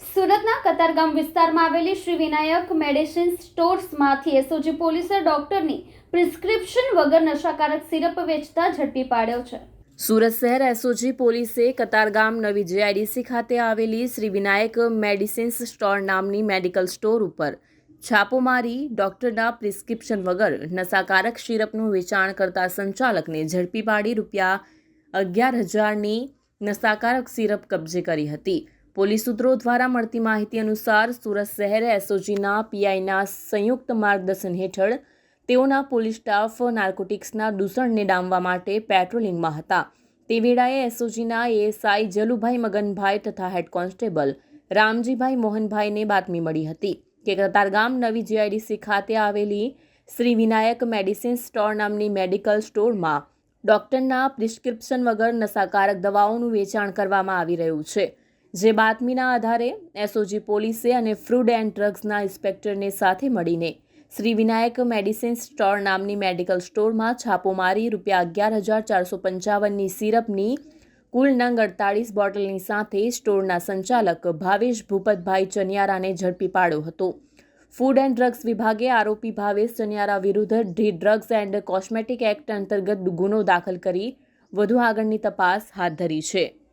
સુરતના કતારગામ વિસ્તારમાં આવેલી શ્રી વિનાયક મેડિસિન સ્ટોર્સમાંથી એસઓજી પોલીસે ડોક્ટરની પ્રિસ્ક્રિપ્શન વગર નશાકારક સિરપ વેચતા ઝડપી પાડ્યો છે. સુરત શહેર એસઓજી પોલીસે કતારગામ નવી જેઆઈડીસી ખાતે આવેલી શ્રી વિનાયક મેડિસિન્સ સ્ટોર નામની મેડિકલ સ્ટોર ઉપર છાપો મારી ડોક્ટરના પ્રિસ્ક્રિપ્શન વગર નશાકારક સિરપનું વેચાણ કરતા સંચાલકને ઝડપી પાડી રૂપિયા અગિયાર હજારની નશાકારક સિરપ કબજે કરી હતી. પોલીસ સૂત્રો દ્વારા મળતી માહિતી અનુસાર સુરત શહેર એસઓજીના પીઆઈના સંયુક્ત માર્ગદર્શન હેઠળ તેઓના પોલીસ સ્ટાફ નાર્કોટિક્સના દૂષણને ડામવા માટે પેટ્રોલિંગમાં હતા. તે વેળાએ એસઓજીના એએસઆઈ જલુભાઈ મગનભાઈ તથા હેડ કોન્સ્ટેબલ રામજીભાઈ મોહનભાઈને બાતમી મળી હતી કે કતારગામ નવી જીઆઈડીસી ખાતે આવેલી શ્રી વિનાયક મેડિસિન સ્ટોર નામની મેડિકલ સ્ટોરમાં ડૉક્ટરના પ્રિસ્ક્રિપ્શન વગર નશાકારક દવાઓનું વેચાણ કરવામાં આવી રહ્યું છે. જે બાતમીના આધારે એસઓજી પોલીસે અને ફ્રૂડ એન્ડ ડ્રગ્સના ઇન્સ્પેક્ટરને સાથે મળીને શ્રી વિનાયક મેડિસિન સ્ટોર નામની મેડિકલ સ્ટોરમાં છાપો મારી રૂપિયા અગિયાર હજાર ચારસો પંચાવનની સિરપની કુલ નંગ અડતાળીસ બોટલની સાથે સ્ટોરના સંચાલક ભાવેશ ભૂપતભાઈ ચનિયારાને ઝડપી પાડ્યો હતો. ફૂડ એન્ડ ડ્રગ્સ વિભાગે આરોપી ભાવેશ ચનિયારા વિરુદ્ધ the drugs and cosmetic act અંતર્ગત ગુનો દાખલ કરી વધુ આગળની તપાસ હાથ ધરી છે.